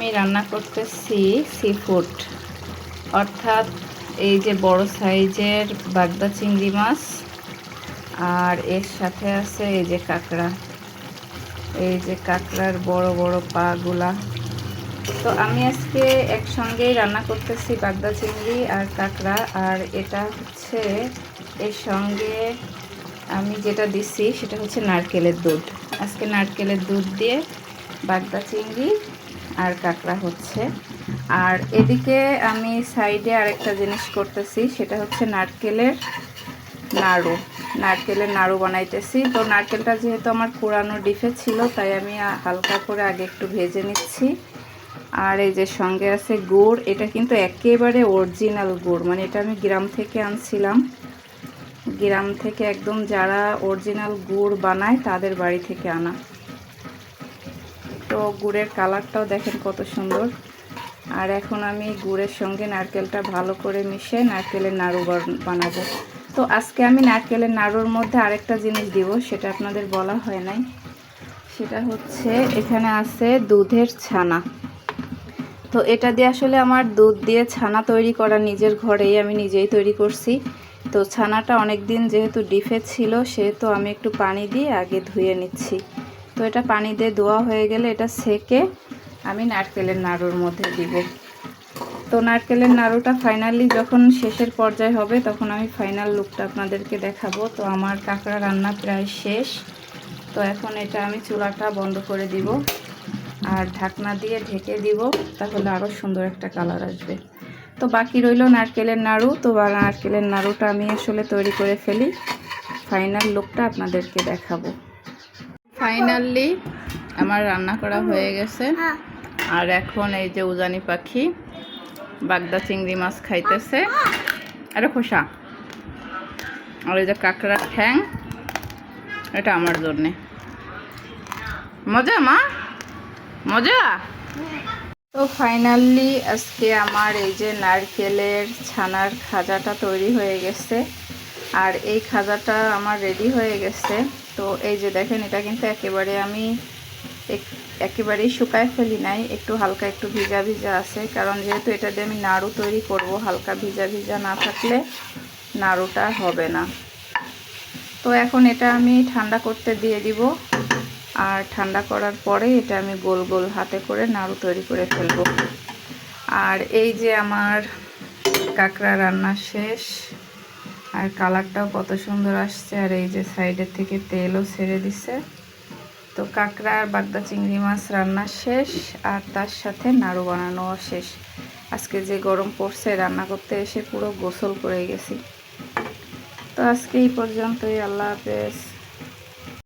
আমি রান্না করতেছি সি ফুড অর্থাৎ এই যে বড় সাইজের বাগদা চিংড়ি মাছ, আর এর সাথে আছে এই যে কাঁকড়া। এই যে কাঁকড়ার বড় বড় পাগুলা। তো আমি আজকে একসঙ্গেই রান্না করতেছি বাগদা চিংড়ি আর কাঁকড়া, আর এটা হচ্ছে, এর সঙ্গে আমি যেটা দিচ্ছি সেটা হচ্ছে নারকেলের দুধ। আজকে নারকেলের দুধ দিয়ে বাগদা চিংড়ি আর কাঁকড়া হচ্ছে। আর এদিকে আমি সাইডে আরেকটা জিনিস করতেছি, সেটা হচ্ছে নারকেলের নাড়ু। নারকেলের নাড়ু বানাইতেছি। তো নারকেলটা যেহেতু আমার পুরানো ডিফে ছিল, তাই আমি হালকা করে আগে একটু ভেজে নিচ্ছি। আর এই যে সঙ্গে আছে গুড়, এটা কিন্তু একেবারে অরিজিনাল গুড় মানে এটা আমি গ্রাম থেকে আনছিলাম। গ্রাম থেকে একদম যারা অরিজিনাল গুড় বানায়, তাদের বাড়ি থেকে আনা। তো গুড়ের কালারটাও দেখেন কত সুন্দর। আর এখন আমি গুড়ের সঙ্গে নারকেলটা ভালো করে মিশিয়ে নারকেলের নাড়ু বানাবো। তো আজকে আমি নারকেলের নাড়ুর মধ্যে আরেকটা জিনিস দিব, সেটা আপনাদের বলা হয় নাই। সেটা হচ্ছে এখানে আছে দুধের ছানা। তো এটা দিয়ে আসলে আমার দুধ দিয়ে ছানা তৈরি করা নিজের ঘরেই আমি নিজেই তৈরি করছি। তো ছানাটা অনেক দিন যেহেতু ডিফে ছিল, সেহেতু আমি একটু পানি দিয়ে আগে ধুয়ে নিচ্ছি। তো এটা পানি দিয়ে ধোয়া হয়ে গেলে এটা সেকে আমি নারকেলের নাড়ুর মধ্যে দিব। তো নারকেলের নাড়ুটা ফাইনালি যখন শেষের পর্যায়ে হবে, তখন আমি ফাইনাল লুকটা আপনাদেরকে দেখাবো। তো আমার কাঁকড়া রান্না প্রায় শেষ। তো এখন এটা আমি চুলাটা বন্ধ করে দিব আর ঢাকনা দিয়ে ঢেকে দিব, তাহলে আরও সুন্দর একটা কালার আসবে। তো বাকি রইল নারকেলের নাড়ু। তো নারকেলের নাড়ুটা আমি আসলে তৈরি করে ফেলি। ফাইনাল লুকটা আপনাদেরকে দেখাবো। ফাইনালি আমার রান্না করা হয়ে গেছে। আর এখন এই যে উজানি পাখি বাগদা চিংড়ি মাছ খাইতেছে। আর খোসা। আর এই যে কাঁকড়া ঠ্যাং এটা আমার জন্যে। মজা মা? মজা? তো ফাইনালি আজকে আমার এই যে নারকেলের ছানার খাজাটা তৈরি হয়ে গেছে। আর এই খাজাটা আমার রেডি হয়ে গেছে। তো এই যে দেখেন, এটা কিন্তু একেবারে আমি একেবারেই শুকায় ফেলি নাই, একটু হালকা একটু ভিজা ভিজা আছে। কারণ যেহেতু এটা দিয়ে আমি নাড়ু তৈরি করব, হালকা ভিজা ভিজা না থাকলে নাড়ুটা হবে না। তো এখন এটা আমি ঠান্ডা করতে দিয়ে দিব। আর ঠান্ডা করার পরে এটা আমি গোল গোল হাতে করে নাড়ু তৈরি করে ফেলব। আর এই যে আমার কাঁকড়া রান্না শেষ। আর কালারটাও কত সুন্দর আসছে, আর এই যে সাইডের থেকে তেলও ছেড়ে দিছে। তো কাঁকড়া আর বাগদা চিংড়ি মাছ রান্না শেষ, আর তার সাথে নাড়ু বানানোও শেষ। আজকে যে গরম পড়ছে, রান্না করতে এসে পুরো গোসল করে গেছি। তো আজকে এই পর্যন্তই, আল্লাহ হাফেজ।